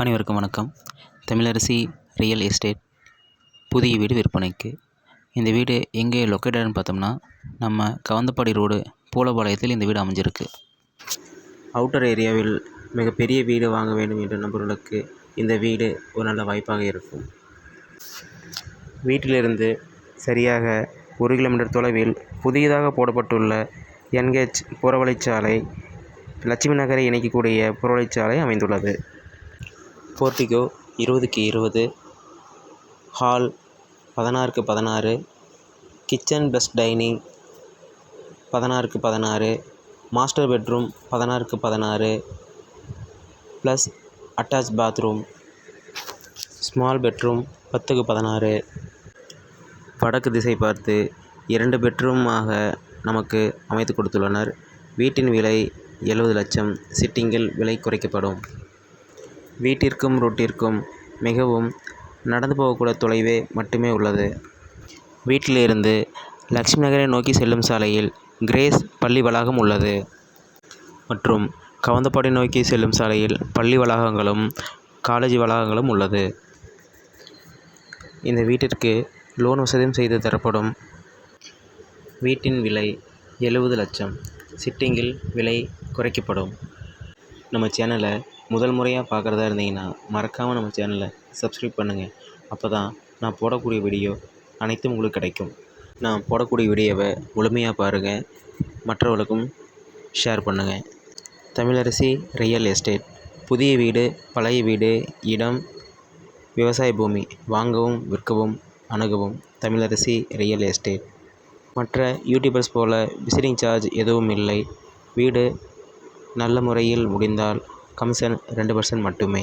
அனைவருக்கும் வணக்கம். Tamilarasi real estate புதிய வீடு விற்பனைக்கு. இந்த வீடு எங்கே லொக்கேட்டட்னு பார்த்தோம்னா நம்ம கவந்தப்பாடி ரோடு பூலபாளையத்தில் இந்த வீடு அமைஞ்சிருக்கு. அவுட்டர் ஏரியாவில் மிகப்பெரிய வீடு வாங்க வேண்டும் என்ற நபர்களுக்கு இந்த வீடு ஒரு நல்ல வாய்ப்பாக இருக்கும். வீட்டிலிருந்து சரியாக ஒரு கிலோமீட்டர் தொலைவில் புதியதாக போடப்பட்டுள்ள என்ஹெச் புறவழிச்சாலை லட்சுமி நகரை இணைக்கக்கூடிய புறவழிச்சாலை அமைந்துள்ளது. போர்ட்டிகோ இருபதுக்கு இருபது ஹால் பதினாறுக்கு பதினாறு கிச்சன் ப்ளஸ் டைனிங் பதினாறுக்கு பதினாறு மாஸ்டர் பெட்ரூம் பதினாறுக்கு பதினாறு plus attach bathroom small bedroom பத்துக்கு பதினாறு. வடக்கு திசை பார்த்து இரண்டு பெட்ரூமாக நமக்கு அமைத்து கொடுத்துள்ளனர். வீட்டின் விலை எழுபது லட்சம். சிட்டிங்கில் விலை குறைக்கப்படும். வீட்டிற்கும் ரோட்டிற்கும் மிகவும் நடந்து போகக்கூடிய தொலைவே மட்டுமே உள்ளது. வீட்டிலிருந்து லக்ஷ்மி நகரை நோக்கி செல்லும் சாலையில் கிரேஸ் பள்ளி வளாகம் உள்ளது. மற்றும் கவுந்தப்பாடி நோக்கி செல்லும் சாலையில் பள்ளி வளாகங்களும் காலேஜ் வளாகங்களும் உள்ளது. இந்த வீட்டிற்கு லோன் வசதியும் செய்து தரப்படும். வீட்டின் விலை எழுபது லட்சம். சிட்டிங்கில் விலை குறைக்கப்படும். நம்ம சேனலை முதல் முறையாக பார்க்குறதா இருந்தீங்கன்னா மறக்காமல் நம்ம சேனலை சப்ஸ்கிரைப் பண்ணுங்கள் அப்போ தான் நான் போடக்கூடிய வீடியோ அனைத்தும் உங்களுக்கு கிடைக்கும். நான் போடக்கூடிய வீடியோவை முழுமையாக பாருங்கள் மற்றவர்களுக்கும் ஷேர் பண்ணுங்கள் தமிழரசி ரியல் எஸ்டேட் புதிய வீடு பழைய வீடு இடம் விவசாய பூமி வாங்கவும் விற்கவும் அணுகவும் தமிழரசி ரியல் எஸ்டேட் மற்ற யூடியூபர்ஸ் போல் விசிட்டிங் சார்ஜ் எதுவும் இல்லை. வீடு நல்ல முறையில் முடிந்தால் கமிஷன் ரெண்டு பர்சன்ட் மட்டுமே.